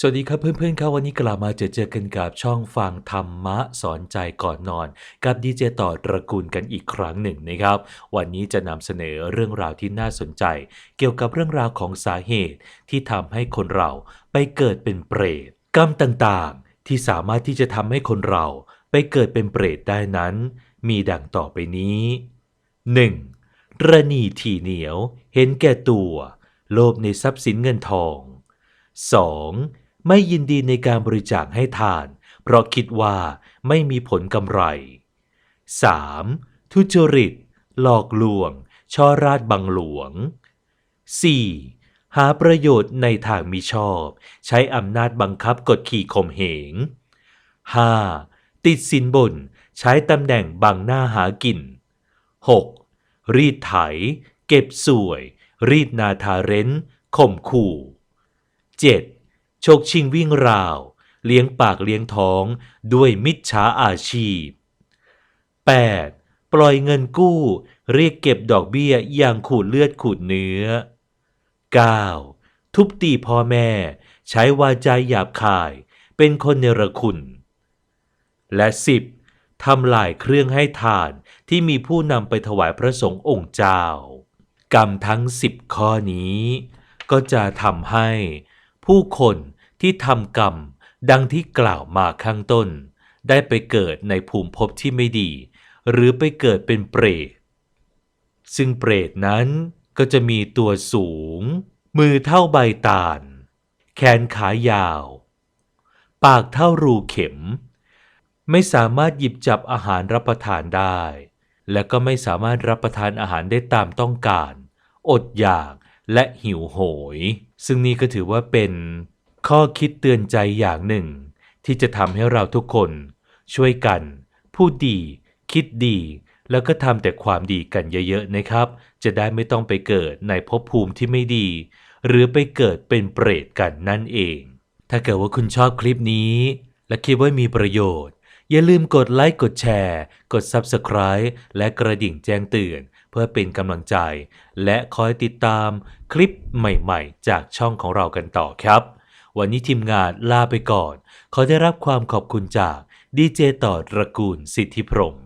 สวัสดีครับเพื่อนๆครับวันนี้กลับมาเจอเจอกันกับช่องฟังธรรมะสอนใจก่อนนอน กับดีเจต่อตระกูลกันอีกครั้งหนึ่งนะครับ วันนี้จะนำเสนอเรื่องราวที่น่าสนใจ เกี่ยวกับเรื่องราวของสาเหตุที่ทำให้คนเราไปเกิดเป็นเปรตกรรมต่างๆ ที่สามารถที่จะทำให้คนเราไปเกิดเป็นเปรตได้นั้น มีดังต่อไปนี้ 1. ระนีทีเหนียว เห็นแก่ตัว โลภในทรัพย์สินเงินทอง 2. ไม่ยินดีในการบริจาคให้ทาน เพราะคิดว่าไม่มีผลกำไร 3. ทุจริต หลอกลวง ช่อราดบังหลวง 4. หาประโยชน์ในทางมิชอบ ใช้อำนาจบังคับกดขี่ข่มเหง 5. ติดสินบน ใช้ตำแหน่งบังหน้าหากิน 6. รีดไถ เก็บสวย รีดนาทาเร้นข่มขู่ 7. ฉกชิงวิ่งราว เลี้ยงปากเลี้ยงท้องด้วยมิจฉาอาชีพ 8. ปล่อยเงินกู้ เรียกเก็บดอกเบี้ยอย่างขูดเลือดขูดเนื้อ 9. ทุบตีพ่อแม่ ใช้วาจาหยาบคาย เป็นคนเนรคุณ และ 10. ทำลายเครื่องให้ทานที่มีผู้นำไปถวายพระสงฆ์องค์เจ้า กรรมทั้ง 10 ข้อนี้ ก็จะทำให้ ผู้คนที่ทำกรรมดังที่กล่าวมาข้างต้น ได้ไปเกิดในภูมิภพที่ไม่ดี หรือไปเกิดเป็นเปรต ซึ่งเปรตนั้นก็จะมีตัวสูง มือเท่าใบตาล แขนขายาว ปากเท่ารูเข็ม ไม่สามารถหยิบจับอาหารรับประทานได้ และก็ไม่สามารถรับประทานอาหารได้ตามต้องการ อดอยาก และหิวโหย ซึ่งนี่ก็ถือว่าเป็นข้อคิดเตือนใจอย่างหนึ่ง ที่จะทำให้เราทุกคนช่วยกัน พูดดี คิดดี แล้วก็ทำแต่ความดีกันเยอะๆนะครับ จะได้ไม่ต้องไปเกิดในภพภูมิที่ไม่ดี หรือไปเกิดเป็นเปรตกันนั่นเอง ถ้าเกิดว่าคุณชอบคลิปนี้ และคิดว่ามีประโยชน์ อย่าลืมกดไลค์กดแชร์ กด Subscribe และกระดิ่งแจ้งเตือน พื่อเป็นกำลังใจ และคอยติดตามคลิปใหม่ๆ จากช่องของเรากันต่อครับ วันนี้ทีมงานลาไปก่อน ขอได้รับความขอบคุณจากดีเจต่อตระกูลสิทธิพรม